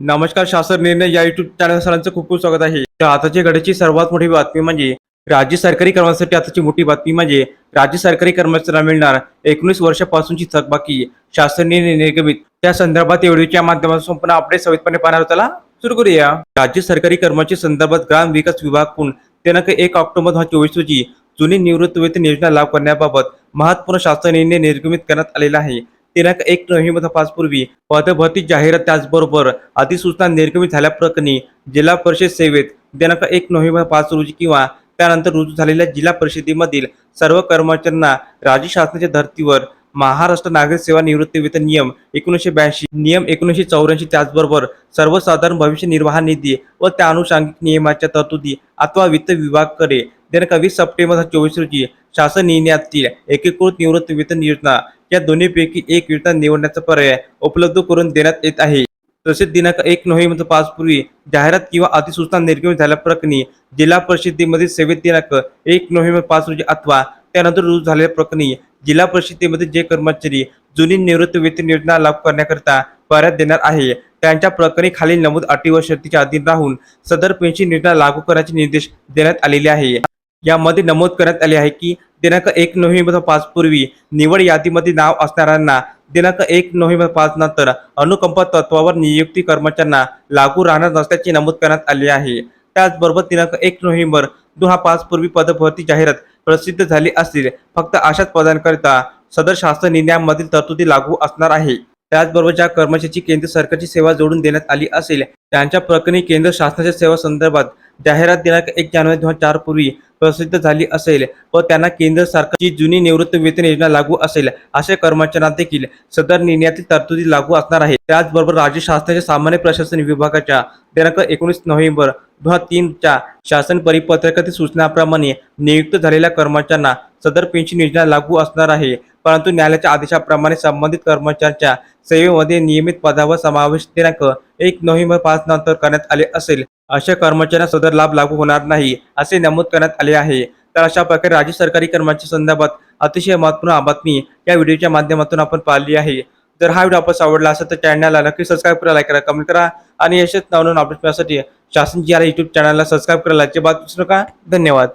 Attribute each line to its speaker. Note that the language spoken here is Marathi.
Speaker 1: नमस्कार शासन निर्णय या युट्यूब चॅनल सरांचं खूप खूप स्वागत आहे. तर आताच्या घडीची सर्वात मोठी बातमी म्हणजे राज्य सरकारी कर्मचाऱ्यांसाठी आताची मोठी बातमी म्हणजे राज्य सरकारी कर्मचाऱ्यांना मिळणार एकोणीस वर्षापासूनची थकबाकी शासन निर्गमित. त्या संदर्भात एवढीच्या व्हिडिओच्या माध्यमातून संपूर्ण अपडेट सवितपणे पाहणार त्याला सुरू करूया. राज्य सरकारी कर्मचारी संदर्भात ग्राम विकास विभागकडून दिनांक एक ऑक्टोबर दोन हजार चोवीस रोजी जुनी निवृत्त वेतन योजना लागू करण्याबाबत महत्त्वपूर्ण शासन निर्णय निर्गमित करण्यात आलेला आहे. दिनांक एक नोव्हेंबर पाच पूर्वी पदभरती जाहिरात त्याचबरोबर अधिसूचना निर्गमित झाल्याप्रकरणी जिल्हा परिषद सेवेत दिनांक एक नोव्हेंबर पाच रोजी किंवा त्यानंतर रुजू झालेल्या जिल्हा परिषदेमधील सर्व कर्मचाऱ्यांना राज्य शासनाच्या धर्तीवर महाराष्ट्र नागरिक सेवा निवृत्ती वेतन नियम एकोणीसशे ब्याऐंशी नियम एकोणीसशे चौऱ्याऐंशी त्याचबरोबर सर्वसाधारण भविष्य निर्वाह निधी व त्या अनुषंगिक नियमाच्या तरतुदी अथवा वित्त विभागाकडे दिनांक वीस सप्टेंबर चोवीस रोजी शासन निर्णयातील एकीकृत निवृत्ती वेतन योजना या दोन्हीपैकी एक योजना निवडण्याचा पर्याय उपलब्ध करून देण्यात येत आहे. तसेच दिनांक एक नोव्हेंबर पाच पूर्वी जाहिरात किंवा अधिसूचना निर्गमित झाल्याप्रकरणी जिल्हा परिषदेमध्ये सेवेत दिनांक एक नोव्हेंबर पाच रोजी अथवा त्यानंतर रुजू झालेल्या प्रकरणी जिल्हा परिषदेमध्ये जे कर्मचारी जुनी निवृत्त वेतन योजना लागू करण्याकरिता पर्याय देणार आहे त्यांच्या प्रकरणी खालील नमूद अटी व शर्तीच्या अधीन राहून सदर पेन्शन योजना लागू करण्याचे निर्देश देण्यात आलेले आहे. यामध्ये नमूद करण्यात आले आहे की दिनांक एक नोव्हेंबर पाच पूर्वी निवड यादीमध्ये नाव असणाऱ्यांना दिनांक एक नोव्हेंबर पाच नंतर अनुकंप तत्वावर नियुक्ती कर्मचाऱ्यांना लागू राहणार नसल्याचे नमूद करण्यात आले आहे. त्याचबरोबर दिनांक एक नोव्हेंबर दोन हा पाच पूर्वी पदभरती जाहिरात प्रसिद्ध झाली असतील फक्त अशाच पदांकरिता सदर शासन निर्णयामधील तरतुदी लागू असणार आहे. त्याचबरोबर ज्या कर्मचाऱ्याची केंद्र सरकारची सेवा जोडून देण्यात आली असेल त्यांच्या प्रकरणी केंद्र शासनाच्या सेवा संदर्भात जाहिरात दिनांक एक जानेवारी दोन हजार चार पूर्वी प्रसिद्ध झाली असेल व त्यांना केंद्र सरकारची जुनी निवृत्त वेतन योजना लागू असेल अशा कर्मचाऱ्यांना देखील सदर निर्णयातील तरतुदी लागू असणार आहे. त्याचबरोबर राज्य शासनाच्या सामान्य प्रशासन विभागाच्या दिनांक एकोणीस नोव्हेंबर दोन हजार तीनच्या शासन परिपत्रकातील सूचनाप्रमाणे नियुक्त झालेल्या कर्मचाऱ्यांना सदर पेन्शन योजना लागू असणार आहे. परंतु न्यायालयाच्या आदेशाप्रमाणे संबंधित कर्मचाऱ्यांच्या सेवेमध्ये नियमित पदावर समावेश दिनांक एक नोव्हेंबर पाच नंतर करण्यात आले असेल. अशा कर्मचाऱ्यांना सदर लाभ लागू होणार नाही असे नमूद करण्यात आले आहे. तर अशा प्रकारे राज्य सरकारी कर्मचारी संदर्भात अतिशय महत्त्वपूर्ण बातमी या व्हिडिओच्या माध्यमातून आपण पाहिली आहे. जर हा व्हिडिओ आपण आवडला असेल तर चॅनलला नक्की सबस्क्राईब करा लाईक करा कमेंट करा आणि यशच नवनवीन अपडेट मिळण्यासाठी शासन जी आर युट्यूब चॅनलला सबस्क्राईब करायला अजिबात विसरू नका. धन्यवाद.